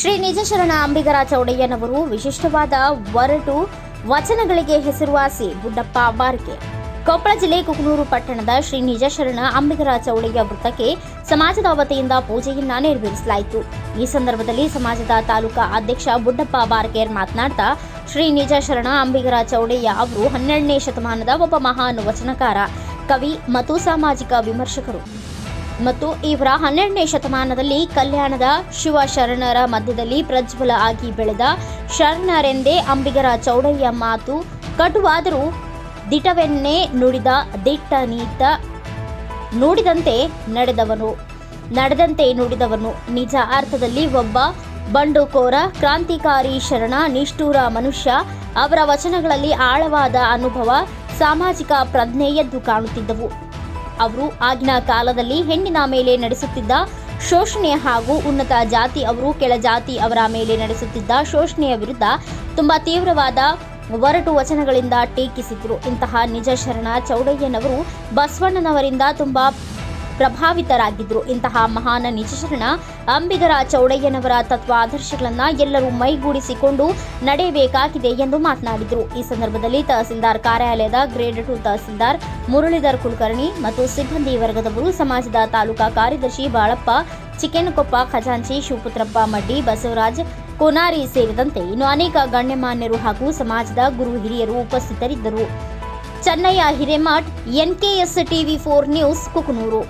ಶ್ರೀ ನಿಜಶರಣ ಅಂಬಿಗರ ಚೌಡಯ್ಯನವರು ವಿಶಿಷ್ಟವಾದ ಒರಟು ವಚನಗಳಿಗೆ ಹೆಸರುವಾಸಿ ಬುಡ್ಡಪ್ಪ ಬಾರ್ಕೆ. ಕೊಪ್ಪಳ ಜಿಲ್ಲೆ ಕುಕನೂರು ಪಟ್ಟಣದ ಶ್ರೀ ನಿಜಶರಣ ಅಂಬಿಗರ ಚೌಡಯ್ಯ ವೃತ್ತಕ್ಕೆ ಸಮಾಜದ ವತಿಯಿಂದ ಪೂಜೆಯನ್ನ ನೆರವೇರಿಸಲಾಯಿತು. ಈ ಸಂದರ್ಭದಲ್ಲಿ ಸಮಾಜದ ತಾಲೂಕಾ ಅಧ್ಯಕ್ಷ ಬುಡ್ಡಪ್ಪ ಬಾರ್ಕೇರ್ ಮಾತನಾಡ್ತಾ, ಶ್ರೀ ನಿಜಶರಣ ಅಂಬಿಗರ ಚೌಡಯ್ಯ ಅವರು ಹನ್ನೆರಡನೇ ಶತಮಾನದ ಒಬ್ಬ ಮಹಾನ್ ವಚನಕಾರ, ಕವಿ ಮತ್ತು ಸಾಮಾಜಿಕ ವಿಮರ್ಶಕರು. ಮತ್ತು ಇವರ ಹನ್ನೆರಡನೇ ಶತಮಾನದಲ್ಲಿ ಕಲ್ಯಾಣದ ಶಿವ ಶರಣರ ಮಧ್ಯದಲ್ಲಿ ಪ್ರಜ್ವಲ ಆಗಿ ಬೆಳೆದ ಶರಣರೆಂದೇ ಅಂಬಿಗರ ಚೌಡಯ್ಯ ಮಾತು. ಕಟುವಾದರೂ ದಿಟವೆನ್ನೇ ನುಡಿದ ದಿಟ್ಟ ನೀತ ನುಡಿದಂತೆ ನಡೆದವನು. ನಡೆದಂತೆ ನುಡಿದವನು. ನಿಜ ಅರ್ಥದಲ್ಲಿ ಒಬ್ಬ ಬಂಡುಕೋರ, ಕ್ರಾಂತಿಕಾರಿ ಶರಣ, ನಿಷ್ಠೂರ ಮನುಷ್ಯ. ಅವರ ವಚನಗಳಲ್ಲಿ ಆಳವಾದ ಅನುಭವ, ಸಾಮಾಜಿಕ ಪ್ರಜ್ಞೆ ಎದ್ದು ಕಾಣುತ್ತಿದ್ದವು. ಅವರು ಆಗಿನ ಕಾಲದಲ್ಲಿ ಹೆಣ್ಣಿನ ಮೇಲೆ ನಡೆಸುತ್ತಿದ್ದ ಶೋಷಣೆ ಹಾಗೂ ಉನ್ನತ ಜಾತಿ ಅವರು ಕೆಳ ಜಾತಿ ಅವರ ಮೇಲೆ ನಡೆಸುತ್ತಿದ್ದ ಶೋಷಣೆಯ ವಿರುದ್ಧ ತುಂಬಾ ತೀವ್ರವಾದ ಒರಟು ವಚನಗಳಿಂದ ಟೀಕಿಸಿದ್ರು. ಇಂತಹ ನಿಜ ಶರಣ ಚೌಡಯ್ಯನವರು ಬಸವಣ್ಣನವರಿಂದ ತುಂಬಾ ಪ್ರಭಾವಿತರಾಗಿದ್ದರು ಇಂತಹ ಮಹಾನ ನಿಜಶರಣ ಅಂಬಿಗರ ಚೌಡಯ್ಯನವರ ತತ್ವ ಆದರ್ಶಗಳನ್ನು ಎಲ್ಲರೂ ಮೈಗೂಡಿಸಿಕೊಂಡು ನಡೆಯಬೇಕಾಗಿದೆ ಎಂದು ಮಾತನಾಡಿದರು. ಈ ಸಂದರ್ಭದಲ್ಲಿ ತಹಸೀಲ್ದಾರ್ ಕಾರ್ಯಾಲಯದ ಗ್ರೇಡ್ ಟು ತಹಸೀಲ್ದಾರ್ ಮುರಳೀಧರ್ ಕುಲಕರ್ಣಿ ಮತ್ತು ಸಿಬ್ಬಂದಿ ವರ್ಗದವರು, ಸಮಾಜದ ತಾಲೂಕಾ ಕಾರ್ಯದರ್ಶಿ ಬಾಳಪ್ಪ, ಚಿಕ್ಕೇನಕೊಪ್ಪ ಖಜಾಂಚಿ, ಶಿವಪುತ್ರಪ್ಪ ಮಡ್ಡಿ, ಬಸವರಾಜ್ ಕೋನಾರಿ ಸೇರಿದಂತೆ ಇನ್ನು ಅನೇಕ ಗಣ್ಯಮಾನ್ಯರು ಹಾಗೂ ಸಮಾಜದ ಗುರು ಹಿರಿಯರು ಉಪಸ್ಥಿತರಿದ್ದರು. Channayya Hiremath, NKS TV four news, Kukanur.